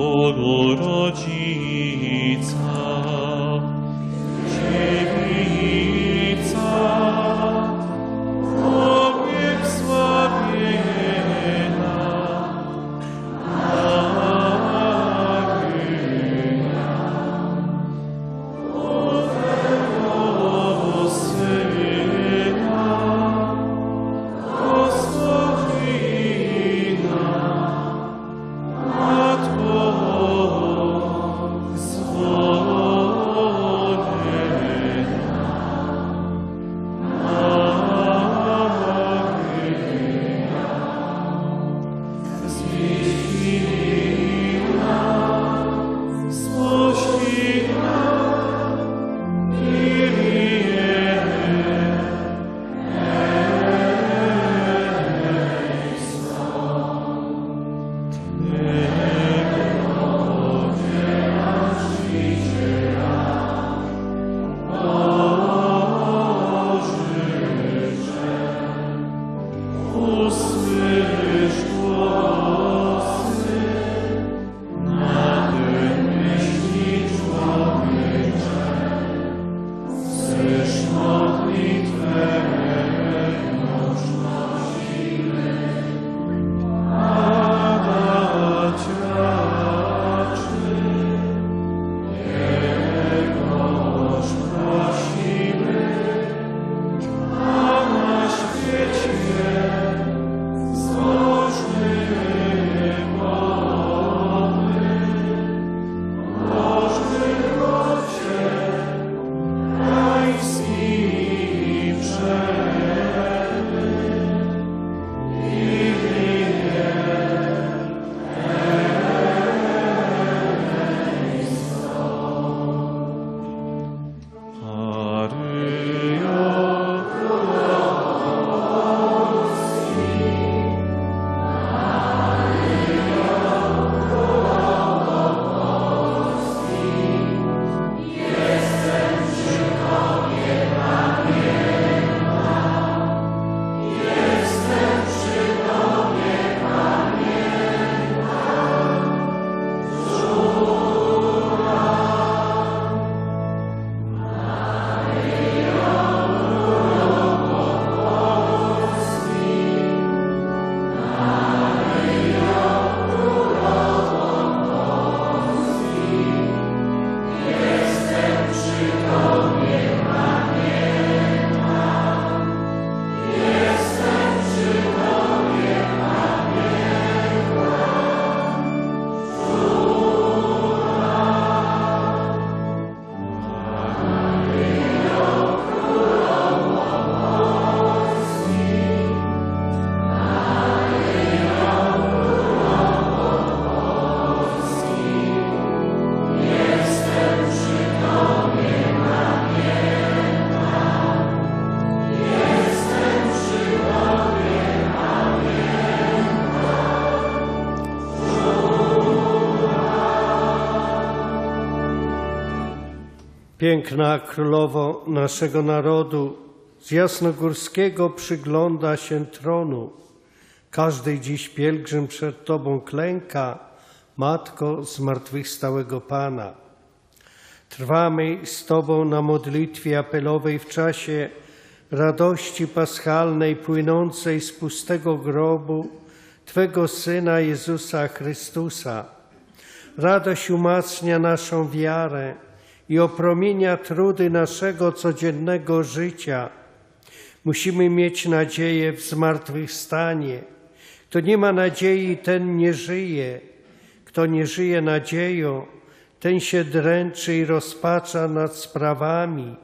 Bogorodzica, Piękna królowo naszego narodu, z jasnogórskiego przygląda się tronu. Każdy dziś pielgrzym przed Tobą klęka, Matko zmartwychwstałego Pana. Trwamy z Tobą na modlitwie apelowej w czasie radości paschalnej płynącej z pustego grobu Twego Syna Jezusa Chrystusa. Radość umacnia naszą wiarę i opromienia trudy naszego codziennego życia. Musimy mieć nadzieję w zmartwychwstanie. Kto nie ma nadziei, ten nie żyje. Kto nie żyje nadzieją, ten się dręczy i rozpacza nad sprawami.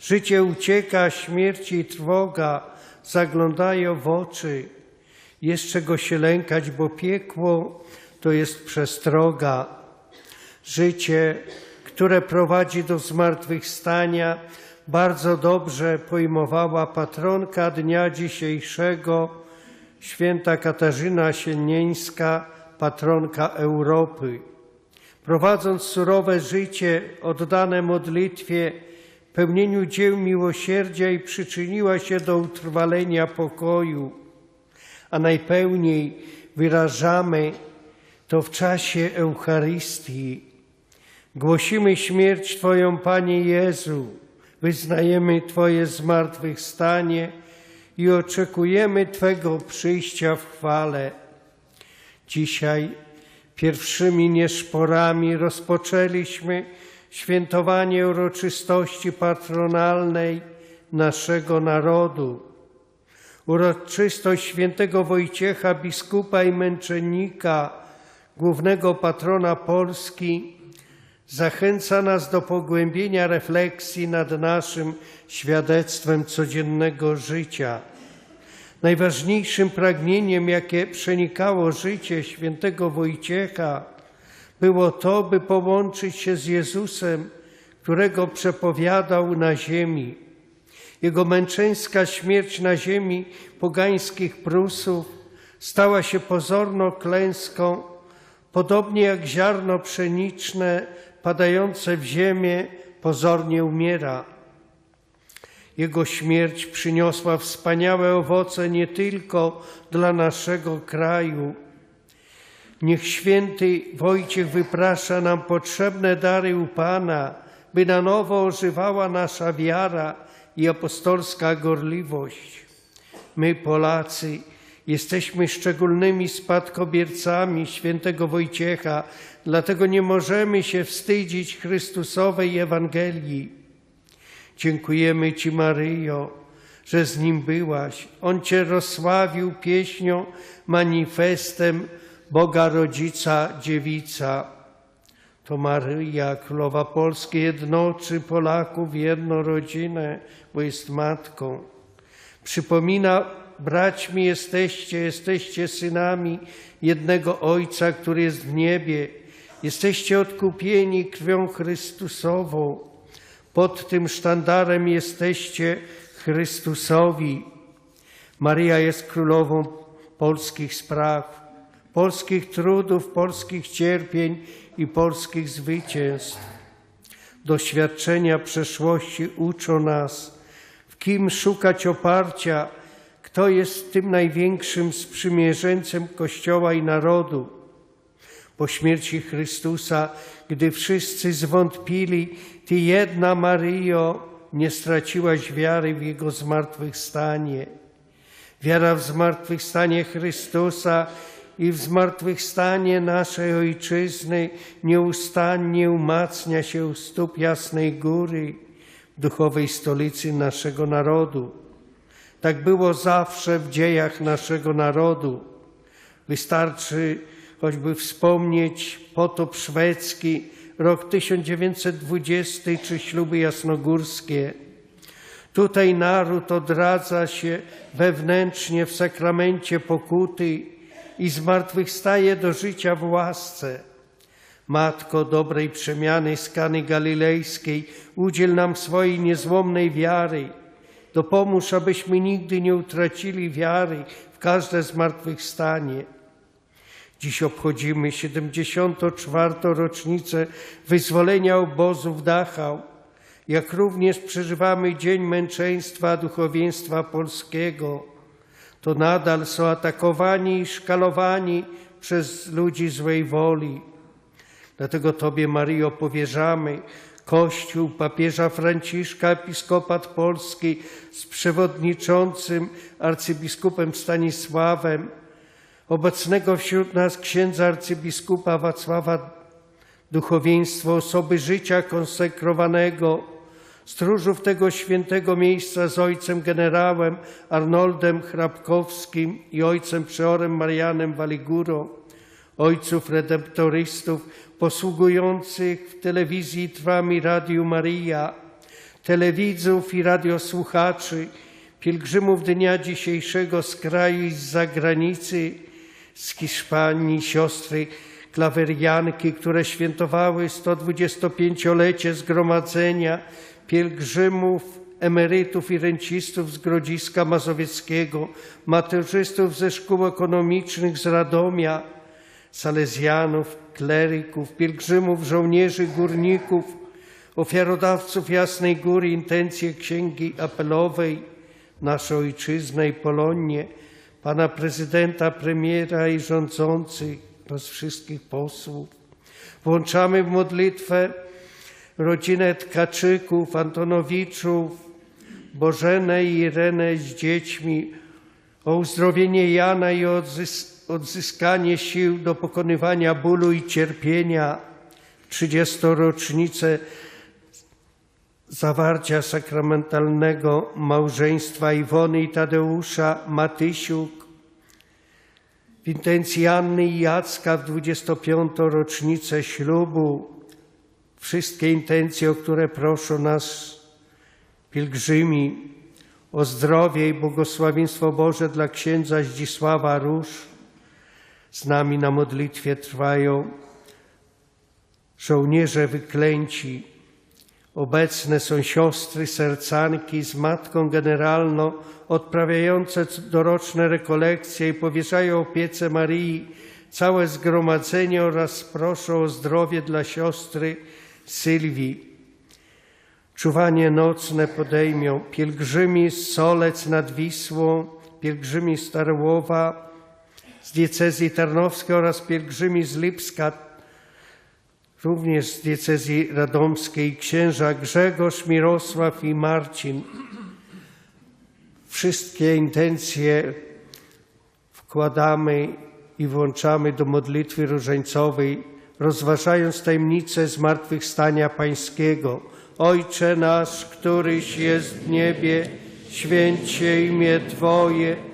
Życie ucieka, śmierć i trwoga zaglądają w oczy. Jest czego się lękać, bo piekło to jest przestroga. Życie, które prowadzi do zmartwychwstania, bardzo dobrze pojmowała patronka dnia dzisiejszego, święta Katarzyna Siennieńska, patronka Europy. Prowadząc surowe życie oddane modlitwie, pełnieniu dzieł miłosierdzia i przyczyniła się do utrwalenia pokoju, a najpełniej wyrażamy to w czasie Eucharystii głosimy śmierć Twoją, Panie Jezu, wyznajemy Twoje zmartwychwstanie i oczekujemy Twego przyjścia w chwale. Dzisiaj pierwszymi nieszporami rozpoczęliśmy świętowanie uroczystości patronalnej naszego narodu. Uroczystość świętego Wojciecha, biskupa i męczennika, głównego patrona Polski, zachęca nas do pogłębienia refleksji nad naszym świadectwem codziennego życia. Najważniejszym pragnieniem, jakie przenikało życie świętego Wojciecha, było to, by połączyć się z Jezusem, którego przepowiadał na ziemi. Jego męczeńska śmierć na ziemi pogańskich Prusów stała się pozorną klęską, podobnie jak ziarno pszeniczne padające w ziemię pozornie umiera. Jego śmierć przyniosła wspaniałe owoce nie tylko dla naszego kraju. Niech święty Wojciech wyprasza nam potrzebne dary u Pana, by na nowo ożywała nasza wiara i apostolska gorliwość. My, Polacy, jesteśmy szczególnymi spadkobiercami świętego Wojciecha, dlatego nie możemy się wstydzić Chrystusowej Ewangelii. Dziękujemy Ci, Maryjo, że z Nim byłaś. On Cię rozsławił pieśnią, manifestem Boga Rodzica Dziewica. To Maryja, Królowa Polski, jednoczy Polaków jedną rodzinę, bo jest matką. Przypomina, braćmi jesteście, jesteście synami jednego Ojca, który jest w niebie. Jesteście odkupieni krwią Chrystusową. Pod tym sztandarem jesteście Chrystusowi. Maryja jest królową polskich spraw, polskich trudów, polskich cierpień i polskich zwycięstw. Doświadczenia przeszłości uczą nas, w kim szukać oparcia, kto jest tym największym sprzymierzeńcem Kościoła i narodu. Po śmierci Chrystusa, gdy wszyscy zwątpili, Ty jedna, Maryjo, nie straciłaś wiary w Jego zmartwychwstanie. Wiara w zmartwychwstanie Chrystusa i w zmartwychwstanie naszej Ojczyzny nieustannie umacnia się u stóp Jasnej Góry, duchowej stolicy naszego narodu. Tak było zawsze w dziejach naszego narodu. Wystarczy choćby wspomnieć potop szwedzki, rok 1920 czy śluby jasnogórskie. Tutaj naród odradza się wewnętrznie w sakramencie pokuty i zmartwychwstaje do życia w łasce. Matko dobrej przemiany z Kany Galilejskiej, udziel nam swojej niezłomnej wiary. Dopomóż, abyśmy nigdy nie utracili wiary w każde zmartwychwstanie. Dziś obchodzimy 74. rocznicę wyzwolenia obozu w Dachau, jak również przeżywamy Dzień Męczeństwa Duchowieństwa Polskiego. To nadal są atakowani i szkalowani przez ludzi złej woli. Dlatego Tobie, Maryjo, powierzamy Kościół papieża Franciszka, episkopat polski z przewodniczącym arcybiskupem Stanisławem, obecnego wśród nas księdza arcybiskupa Wacława, duchowieństwo osoby życia konsekrowanego, stróżów tego świętego miejsca z ojcem generałem Arnoldem Hrabkowskim i ojcem przeorem Marianem Waligurą, ojców redemptorystów posługujących w telewizji Trwam i Radiu Maria, telewidzów i radiosłuchaczy, pielgrzymów dnia dzisiejszego z kraju i z zagranicy, z Hiszpanii, siostry klawerianki, które świętowały 125-lecie zgromadzenia pielgrzymów, emerytów i rencistów z Grodziska Mazowieckiego, maturzystów ze szkół ekonomicznych z Radomia, salezjanów, kleryków, pielgrzymów, żołnierzy, górników, ofiarodawców Jasnej Góry, intencje Księgi Apelowej, naszą ojczyznę i Polonię, pana prezydenta, premiera i rządzących, oraz wszystkich posłów. Włączamy w modlitwę rodzinę Tkaczyków, Antonowiczów, Bożenę i Irenę z dziećmi, o uzdrowienie Jana i o odzys- odzyskanie sił do pokonywania bólu i cierpienia. 30. rocznicę zawarcia sakramentalnego małżeństwa Iwony i Tadeusza Matysiuk, w intencji Anny i Jacka w 25. rocznicę ślubu, wszystkie intencje, o które proszą nas pielgrzymi, o zdrowie i błogosławieństwo Boże dla księdza Zdzisława Róż. Z nami na modlitwie trwają żołnierze wyklęci. Obecne są siostry sercanki z Matką Generalną odprawiające doroczne rekolekcje i powierzają opiece Marii całe zgromadzenie oraz proszą o zdrowie dla siostry Sylwii. Czuwanie nocne podejmią pielgrzymi z Solec nad Wisłą, pielgrzymi z Tarłowa, z diecezji tarnowskiej oraz pielgrzymi z Lipska, również z diecezji radomskiej, księża Grzegorz, Mirosław i Marcin. Wszystkie intencje wkładamy i włączamy do modlitwy różańcowej, rozważając tajemnicę zmartwychwstania Pańskiego. Ojcze nasz, któryś jest w niebie, święć się imię Twoje,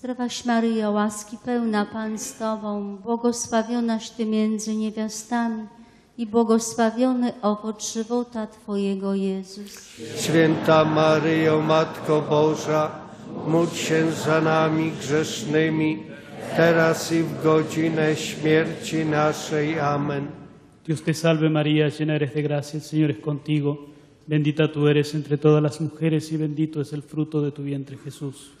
Zdrowaś Maryjo, łaski pełna Pan z Tobą, błogosławionaś Ty między niewiastami i błogosławiony owoc żywota Twojego Jezus. Święta Maryjo, Matko Boża, módl się za nami grzesznymi, teraz i w godzinę śmierci naszej. Amen. Dios te salve María, llena eres de gracia, el Señor es contigo. Bendita tú eres entre todas las mujeres y bendito es el fruto de tu vientre Jesús.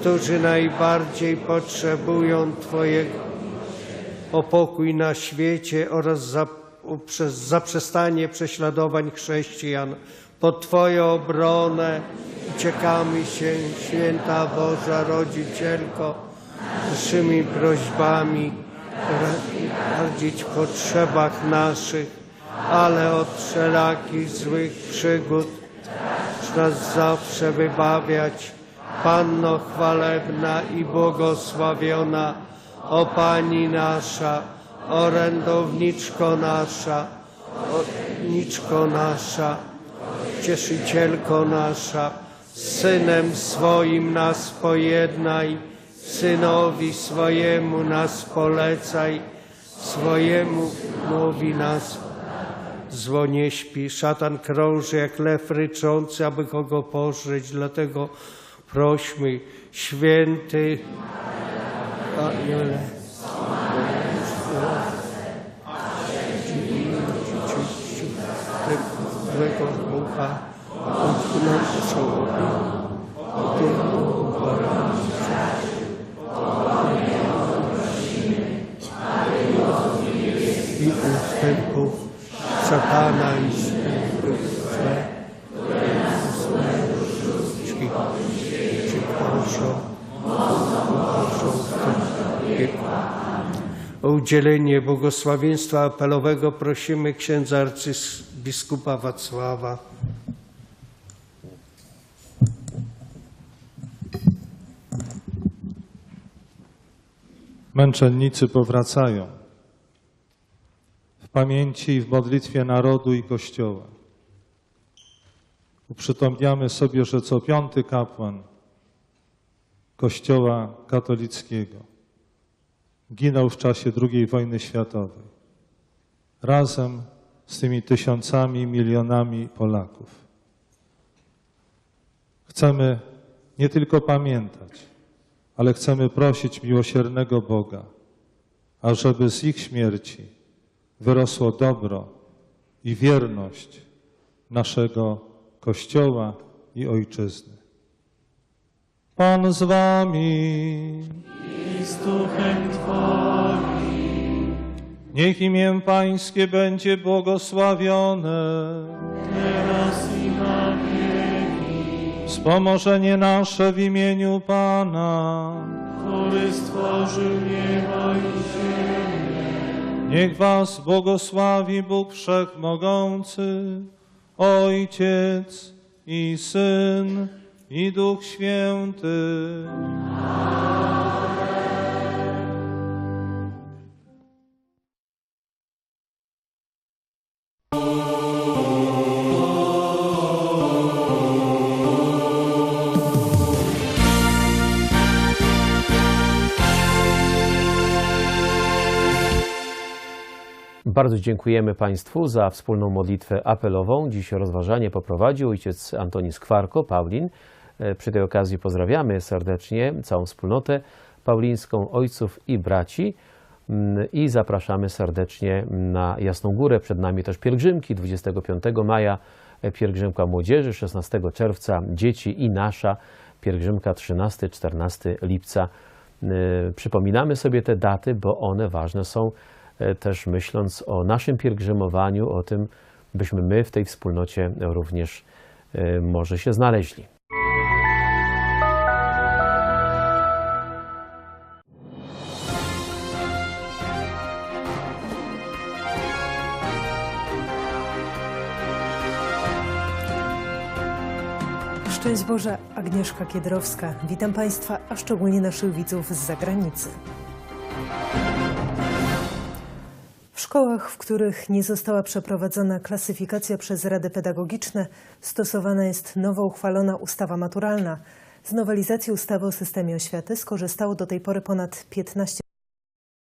którzy najbardziej potrzebują Twojego o pokój na świecie oraz za, przez zaprzestanie prześladowań chrześcijan. Pod Twoją obronę uciekamy się, święta Boża Rodzicielko, naszymi prośbami radzić w potrzebach naszych, ale od wszelakich złych przygód nas zawsze wybawiać. Panno chwalebna i błogosławiona, o Pani nasza, orędowniczko nasza, orędowniczko nasza, Cieszycielko nasza, Synem swoim nas pojednaj, Synowi swojemu nas polecaj, swojemu mówi nas. Zło nie śpi, szatan krąży jak lew ryczący, aby kogo pożreć, dlatego prośmy, święty. Aniele, złego ducha, od nas i ustępów szatana i złe, wieku. O udzielenie błogosławieństwa apelowego prosimy księdza arcybiskupa Wacława. Męczennicy powracają w pamięci i w modlitwie narodu i Kościoła. Uprzytomniamy sobie, że co piąty kapłan Kościoła katolickiego ginął w czasie II wojny światowej razem z tymi tysiącami, milionami Polaków. Chcemy nie tylko pamiętać, ale chcemy prosić miłosiernego Boga, ażeby z ich śmierci wyrosło dobro i wierność naszego Kościoła i Ojczyzny. Pan z wami. I z duchem Twoim, Niech imię Pańskie będzie błogosławione. teraz i na wieki, Wspomożenie nasze w imieniu Pana. który stworzył niebo i ziemię. Niech was błogosławi Bóg Wszechmogący, Ojciec i Syn i Duch Święty. Bardzo dziękujemy Państwu za wspólną modlitwę apelową. Dziś rozważanie poprowadził ojciec Antoni Skwarko, Paulin. E, Przy tej okazji pozdrawiamy serdecznie całą wspólnotę paulińską, ojców i braci Mm, i zapraszamy serdecznie na Jasną Górę. Przed nami też pielgrzymki 25 maja, e, pielgrzymka młodzieży, 16 czerwca dzieci i nasza pielgrzymka 13-14 lipca. E, Przypominamy sobie te daty, bo one ważne są też myśląc o naszym pielgrzymowaniu, o tym, byśmy my w tej wspólnocie również może się znaleźli. Szczęść Boże, Agnieszka Kiedrowska. Witam Państwa, a szczególnie naszych widzów z zagranicy. W szkołach, w których nie została przeprowadzona klasyfikacja przez Rady Pedagogiczne, stosowana jest nowo uchwalona ustawa maturalna. Z nowelizacji ustawy o systemie oświaty skorzystało do tej pory ponad 15